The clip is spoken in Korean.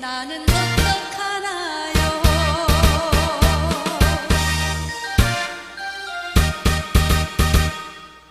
나는